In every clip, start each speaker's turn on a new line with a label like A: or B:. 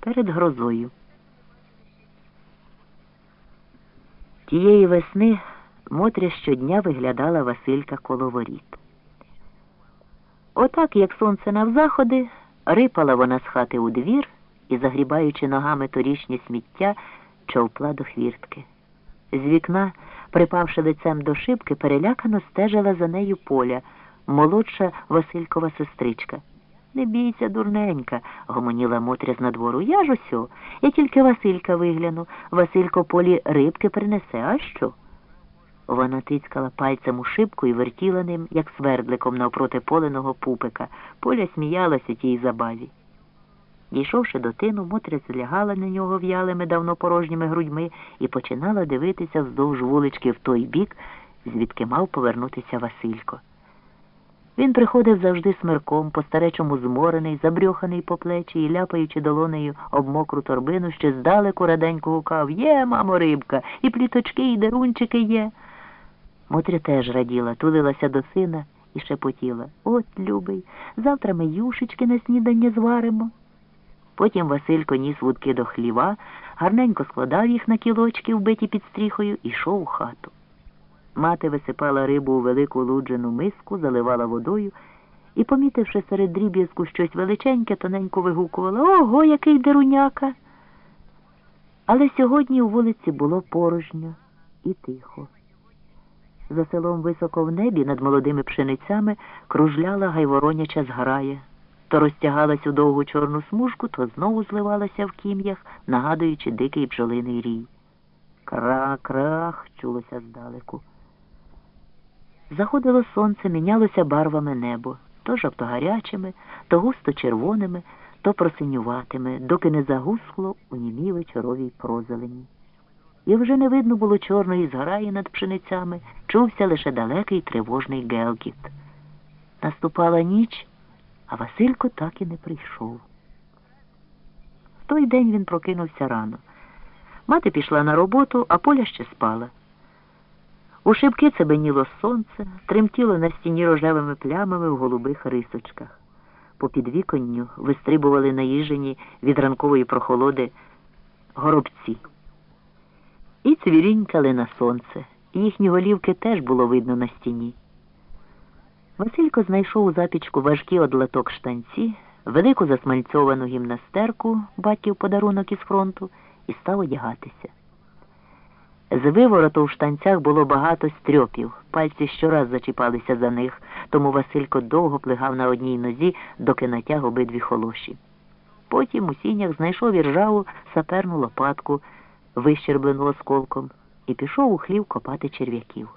A: перед грозою. Тієї весни Мотря щодня виглядала Василька коло воріт. Отак, як сонце навзаходи, рипала вона з хати у двір і, загрібаючи ногами торішнє сміття, човпла до хвіртки. З вікна, припавши лицем до шибки, перелякано стежила за нею поля, молодша Василькова сестричка. Не бійся, дурненька, гомоніла Мотря з надвору. Я ж усьо. Я тільки Василька вигляну. Василько полі рибки принесе, а що? Вона тицькала пальцем у шибку і вертіла ним, як свердликом навпроти поленого пупика. Поля сміялася тій забаві. Дійшовши до тину, Мотря злягала на нього в'ялими, давно порожніми грудьми і починала дивитися вздовж вулички в той бік, звідки мав повернутися Василько. Він приходив завжди смирком, по-старечому зморений, забрьоханий по плечі і, ляпаючи долонею об мокру торбину, ще здалеку раденько гукав Є, мамо, рибка, і пліточки, і дерунчики є. Мотря теж раділа, тулилася до сина і шепотіла От, любий, завтра ми юшечки на снідання зваримо. Потім Василько ніс вудки до хліва, гарненько складав їх на кілочки, вбиті під стріхою, і йшов у хату. Мати висипала рибу у велику луджену миску, заливала водою і, помітивши серед дріб'язку щось величеньке, тоненько вигукувала Ого, який деруняка. Але сьогодні у вулиці було порожньо і тихо. За селом високо в небі над молодими пшеницями кружляла гайвороняча зграя. То розтягалась у довгу чорну смужку, то знову зливалася в кім'ях, нагадуючи дикий бджолиний рій. Крах-крах чулося здалеку. Заходило сонце, мінялося барвами небо, то жовтогарячими, то густо червоними, то просинюватими, доки не загускло у німій вечоровій прозелені. І вже не видно було чорної зграї над пшеницями, чувся лише далекий тривожний гелкіт. Наступала ніч, а Василько так і не прийшов. В той день він прокинувся рано. Мати пішла на роботу, а поля ще спала. У шибки цебеніло сонце, тремтіло на стіні рожевими плямами в голубих рисочках. По підвіконню вистрибували наїжені від ранкової прохолоди горобці. І цвірінькали на сонце. Їхні голівки теж було видно на стіні. Василько знайшов у запічку важкі одлаток штанці, велику засмальцьовану гімнастерку, батьків подарунок із фронту, і став одягатися. З вивороту в штанцях було багато стрьопів, пальці щораз зачіпалися за них, тому Василько довго плигав на одній нозі, доки натяг обидві холоші. Потім у сінях знайшов іржаву саперну лопатку, вищерблену осколком, і пішов у хлів копати черв'яків.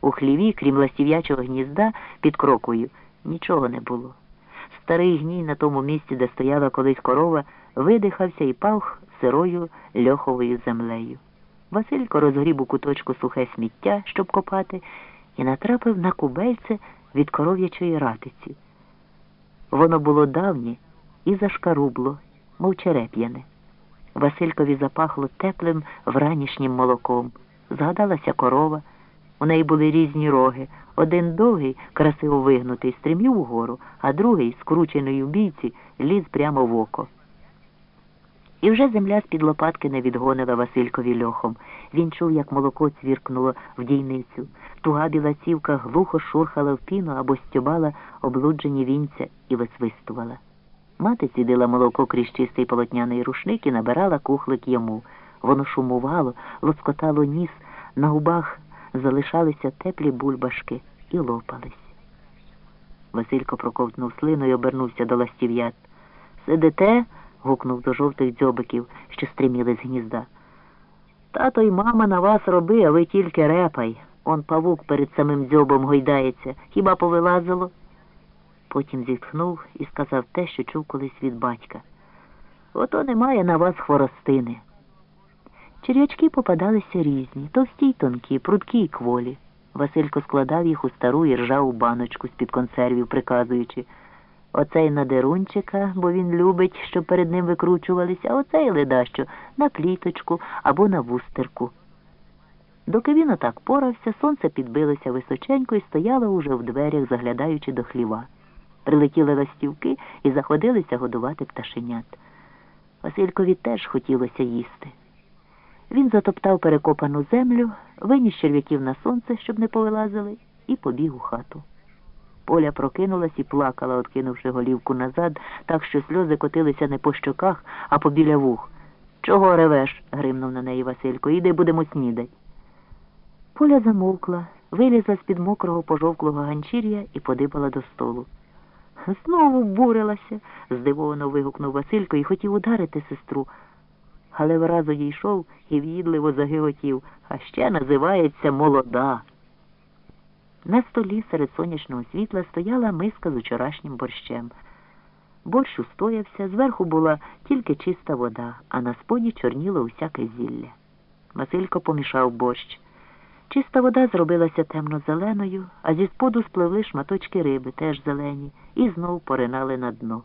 A: У хліві, крім ластів'ячого гнізда, під крокою, нічого не було. Старий гній на тому місці, де стояла колись корова, видихався і пав сирою льоховою землею. Василько розгріб у куточку сухе сміття, щоб копати, і натрапив на кубельце від коров'ячої ратиці. Воно було давнє і зашкарубло, мов череп'яне. Василькові запахло теплим вранішнім молоком. Згадалася корова. У неї були різні роги. Один довгий, красиво вигнутий, стрімів угору, а другий, скручений у бійці, ліз прямо в око. І вже земля з-під лопатки не відгонила Василькові льохом. Він чув, як молоко цвіркнуло в дійницю. Туга біла цівка глухо шурхала в піну або стюбала облуджені вінця і висвистувала. Мати цідила молоко крізь чистий полотняний рушник і набирала кухлик йому. Воно шумувало, лоскотало ніс, на губах залишалися теплі бульбашки і лопались. Василько проковтнув слину і обернувся до ластів'ят. Сидите? Гукнув до жовтих дзьобиків, що стриміли з гнізда. Тато й мама на вас роби, а ви тільки репай. Он павук перед самим дзьобом гойдається. Хіба повилазило? Потім зітхнув і сказав те, що чув колись від батька. Ото немає на вас хворостини. Черв'ячки попадалися різні, товсті й тонкі, прудкі й кволі. Василько складав їх у стару і ржаву баночку з-під консервів, приказуючи Оцей на дерунчика, бо він любить, щоб перед ним викручувалися, а оцей ледащо на пліточку або на вустерку. Доки він отак порався, сонце підбилося височенько і стояло уже в дверях, заглядаючи до хліва. Прилетіли ластівки і заходилися годувати пташенят. Василькові теж хотілося їсти. Він затоптав перекопану землю, виніс черв'яків на сонце, щоб не повилазили, і побіг у хату. Поля прокинулась і плакала, откинувши голівку назад, так що сльози котилися не по щоках, а побіля вух. Чого ревеш? гримнув на неї Василько. Іди будемо снідать. Поля замовкла, вилізла з-під мокрого пожовклого ганчір'я і подибала до столу. Знову бурилася, здивовано вигукнув Василько і хотів ударити сестру. Але враз одійшов і в'їдливо загиготів, а ще називається молода. На столі серед сонячного світла стояла миска з вчорашнім борщем. Борщ устоявся, зверху була тільки чиста вода, а на споді чорніло усяке зілля. Василько помішав борщ. Чиста вода зробилася темно-зеленою, а зі споду спливли шматочки риби, теж зелені, і знов поринали на дно.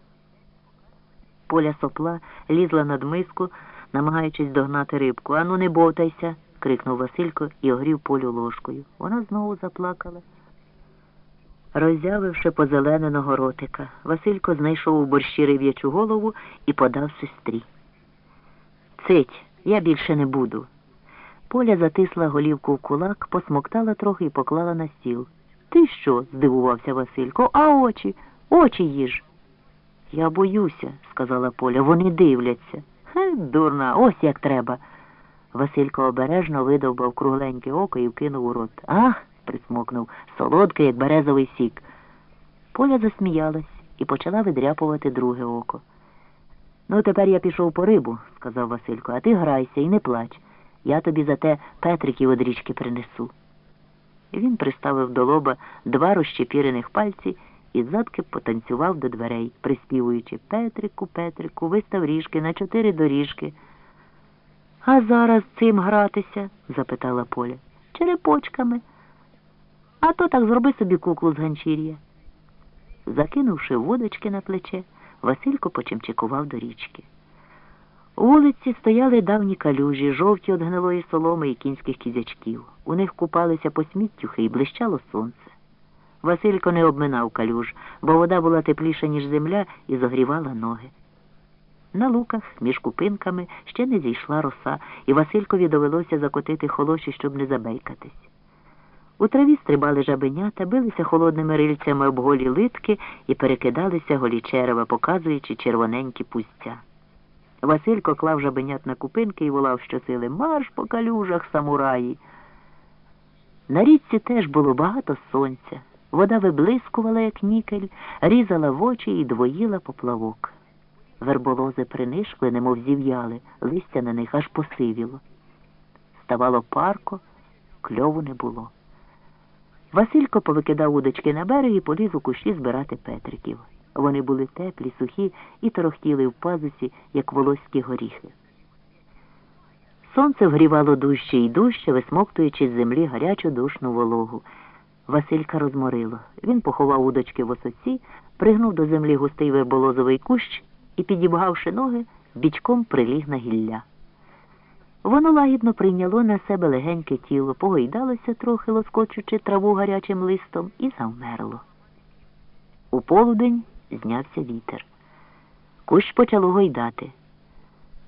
A: Поля сопла лізла над миску, намагаючись догнати рибку. Ану, не бовтайся, крикнув Василько і огрів полю ложкою. Вона знову заплакала. Роззявивши позелененого ротика, Василько знайшов у борщі риб'ячу голову і подав сестрі. Цить, я більше не буду. Поля затисла голівку в кулак, посмоктала трохи і поклала на стіл. Ти що? здивувався Василько. А очі? Очі їж. Я боюся, сказала Поля, вони дивляться. Хе, дурна, ось як треба. Василько обережно видовбав кругленьке око і вкинув у рот. Ах, присмокнув, солодкий, як березовий сік. Поля засміялась і почала видряпувати друге око. Ну, тепер я пішов по рибу, сказав Василько, а ти грайся і не плач. Я тобі за те Петриків од річки принесу. Він приставив до лоба два розщепірених пальці і задки потанцював до дверей, приспівуючи Петрику, Петрику, вистав ріжки на чотири доріжки. А зараз цим гратися? запитала Поля. Черепочками. А то так зроби собі куклу з ганчір'я. Закинувши водочки на плече, Василько почимчикував до річки. У вулиці стояли давні калюжі, жовті від гнилої соломи і кінських кізячків. У них купалися посміттюхи і блищало сонце. Василько не обминав калюж, бо вода була тепліша, ніж земля, і загрівала ноги. На луках, між купинками, ще не зійшла роса, і Василькові довелося закотити холоші, щоб не забейкатись. У траві стрибали жабенята, билися холодними рильцями об голі литки і перекидалися голі черева, показуючи червоненькі пустця. Василько клав жабенят на купинки і волав щосили марш по калюжах самураї. На річці теж було багато сонця. Вода виблискувала, як нікель, різала в очі і двоїла поплавок. Верболози принишкли, немов зів'яли, листя на них аж посивіло. Ставало парко, кльову не було. Василько повикидав удочки на берег і поліз у кущі збирати петриків. Вони були теплі, сухі і торохтіли в пазусі, як волоські горіхи. Сонце вгрівало дужче і дужче, висмоктуючи з землі гарячу душну вологу. Василька розморило. Він поховав удочки в осоці, пригнув до землі густий верболозовий кущ і, підібгавши ноги, бічком приліг на гілля. Воно лагідно прийняло на себе легеньке тіло, погойдалося трохи, лоскочучи траву гарячим листом, і завмерло. У полудень знявся вітер. Кущ почало гойдати.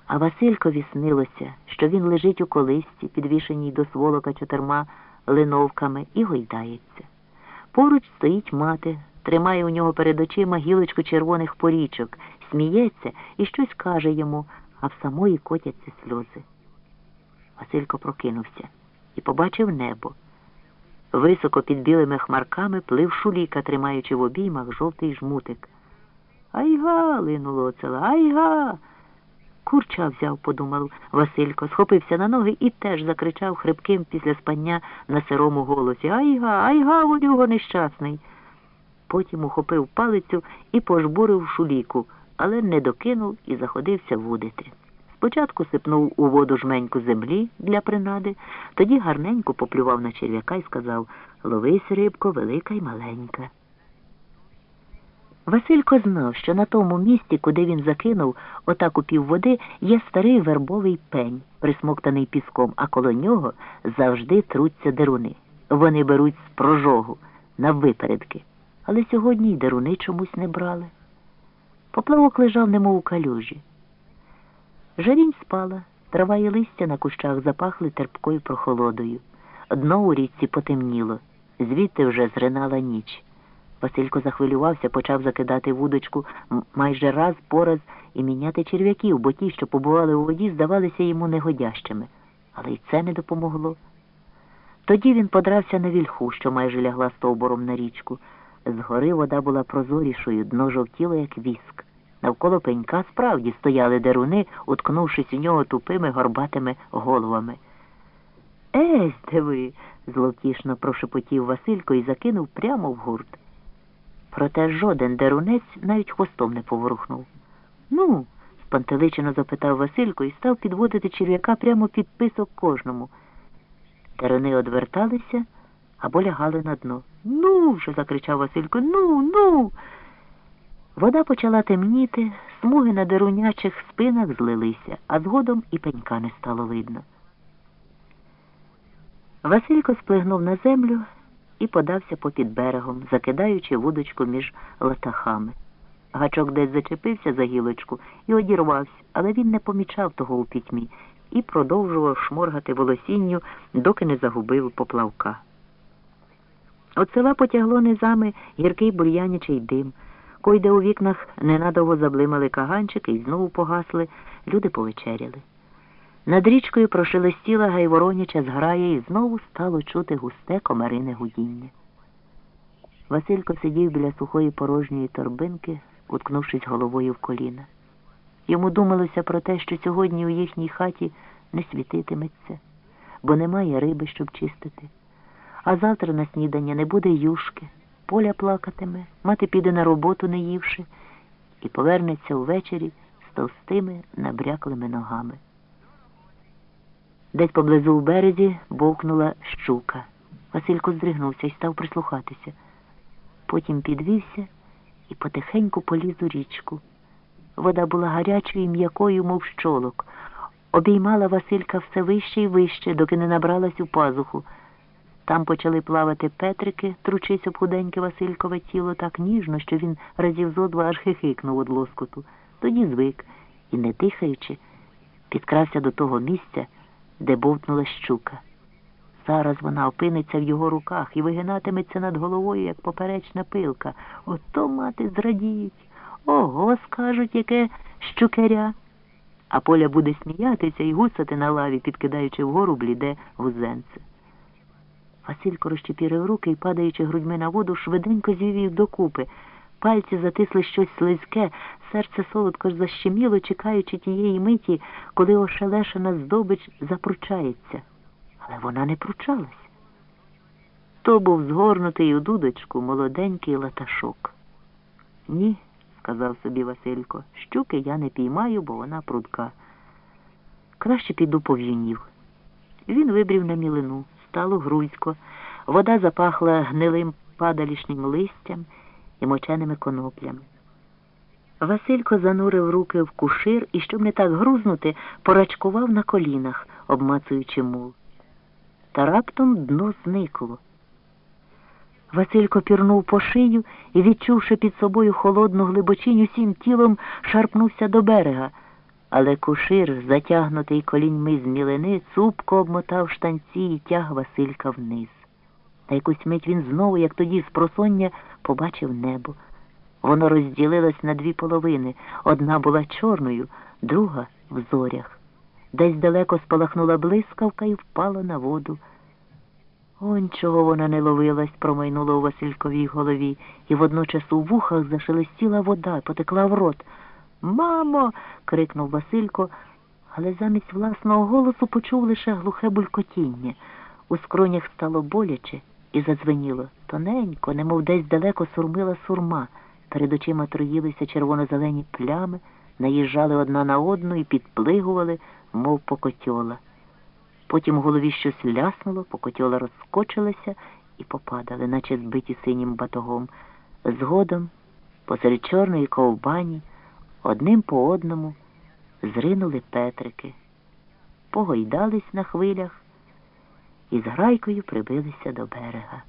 A: А Василькові снилося, що він лежить у колисці, підвішеній до сволока чотирма линовками, і гойдається. Поруч стоїть мати, тримає у нього перед очима гілочку червоних порічок, сміється і щось каже йому, а в самої котяться сльози. Василько прокинувся і побачив небо. Високо під білими хмарками плив шуліка, тримаючи в обіймах жовтий жмутик. Айга. линуло оцела, айга. Курча взяв, подумав Василько, схопився на ноги і теж закричав хрипким після спання на сирому голосі Айга, айга, водюго нещасний. Потім ухопив палицю і пожбурив шуліку, але не докинув і заходився вудити. Спочатку сипнув у воду жменьку землі для принади, тоді гарненько поплював на черв'яка і сказав Ловись, рибко, велика й маленька. Василько знав, що на тому місці, куди він закинув отак у півводи, є старий вербовий пень, присмоктаний піском, а коло нього завжди труться деруни. Вони беруть з прожогу на випередки. Але сьогодні й деруни чомусь не брали. Поплавок лежав немов у калюжі. Жарінь спала, трава і листя на кущах запахли терпкою прохолодою. Дно у річці потемніло, звідти вже зринала ніч. Василько захвилювався, почав закидати вудочку майже раз по раз і міняти черв'яків, бо ті, що побували у воді, здавалися йому негодящими. Але й це не допомогло. Тоді він подрався на вільху, що майже лягла стовбуром на річку. Згори вода була прозорішою, дно жовтіло, як віск. Навколо пенька справді стояли деруни, уткнувшись у нього тупими горбатими головами. Есь, диви, зловтішно прошепотів Василько і закинув прямо в гурт. Проте жоден дерунець навіть хвостом не поворухнув. Ну, спантеличено запитав Василько і став підводити черв'яка прямо під писок кожному. Деруни одверталися або лягали на дно. Ну вже, закричав Василько, ну, ну. Вода почала темніти, смуги на дерунячих спинах злилися, а згодом і пенька не стало видно. Василько сплигнув на землю і подався попід берегом, закидаючи вудочку між латахами. Гачок десь зачепився за гілочку і одірвався, але він не помічав того у пітьмі і продовжував шморгати волосінню, доки не загубив поплавка. От села потягло низами гіркий бур'янячий дим. Койде у вікнах ненадовго заблимали каганчики і знову погасли, люди повечеряли. Над річкою прошелестіла гайвороняча зграя і знову стало чути густе комарине гудіння. Василько сидів біля сухої порожньої торбинки, уткнувшись головою в коліна. Йому думалося про те, що сьогодні у їхній хаті не світитиметься, бо немає риби, щоб чистити. А завтра на снідання не буде юшки, поля плакатиме, мати піде на роботу, не ївши, і повернеться увечері з товстими набряклими ногами. Десь поблизу у березі бовкнула щука. Василько здригнувся і став прислухатися. Потім підвівся і потихеньку поліз у річку. Вода була гарячою і м'якою, мов щолок. Обіймала Василька все вище і вище, доки не набралась у пазуху. Там почали плавати петрики, тручись об худеньке Василькове тіло так ніжно, що він разів зо два аж хихикнув од лоскоту. Тоді звик і, не дихаючи, підкрався до того місця, де бовтнула щука. Зараз вона опиниться в його руках і вигинатиметься над головою, як поперечна пилка. Ото мати зрадіють. Ого, скажуть, яке щукаря. А поля буде сміятися і гусати на лаві, підкидаючи вгору бліде вузенце. Василько розчепірив руки і, падаючи грудьми на воду, швиденько звів їх докупи. Пальці затисли щось слизьке, серце солодко защеміло, чекаючи тієї миті, коли ошелешена здобич запручається. Але вона не пручалась. То був згорнутий у дудочку молоденький латашок. Ні, сказав собі Василько, щуки я не піймаю, бо вона прудка. Краще піду по в'юнів. Він вибрів на мілину, стало грузько. Вода запахла гнилим падалішнім листям і моченими коноплями. Василько занурив руки в кушир і, щоб не так грузнути, порачкував на колінах, обмацуючи мул. Та раптом дно зникло. Василько пірнув по шию і, відчувши під собою холодну глибочинь, усім тілом шарпнувся до берега. Але кушир, затягнутий коліньми з мілини, цупко обмотав штанці і тяг Василька вниз. На якусь мить він знову, як тоді з просоння, побачив небо. Воно розділилось на дві половини. Одна була чорною, друга в зорях. Десь далеко спалахнула блискавка і впала на воду. Он чого вона не ловилась, промайнула у Васильковій голові, і водночас у вухах зашелестіла вода, потекла в рот. Мамо. крикнув Василько, але замість власного голосу почув лише глухе булькотіння. У скронях стало боляче і задзвеніло. Тоненько, немов десь далеко сурмила сурма. Перед очима троїлися червоно-зелені плями, наїжджали одна на одну і підплигували, мов покотьола. Потім у голові щось ляснуло, покотьола розскочилася і попадали, наче збиті синім батогом. Згодом, посеред чорної ковбані, одним по одному зринули петрики, погойдались на хвилях і з грайкою прибилися до берега.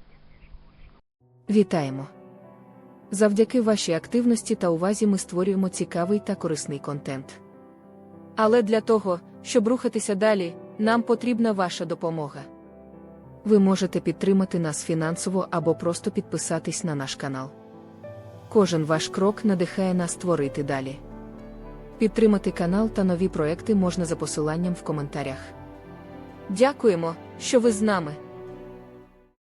B: Вітаємо! Завдяки вашій активності та увазі ми створюємо цікавий та корисний контент. Але для того, щоб рухатися далі, нам потрібна ваша допомога. Ви можете підтримати нас фінансово або просто підписатись на наш канал. Кожен ваш крок надихає нас творити далі. Підтримати канал та нові проекти можна за посиланням в коментарях. Дякуємо, що ви з нами.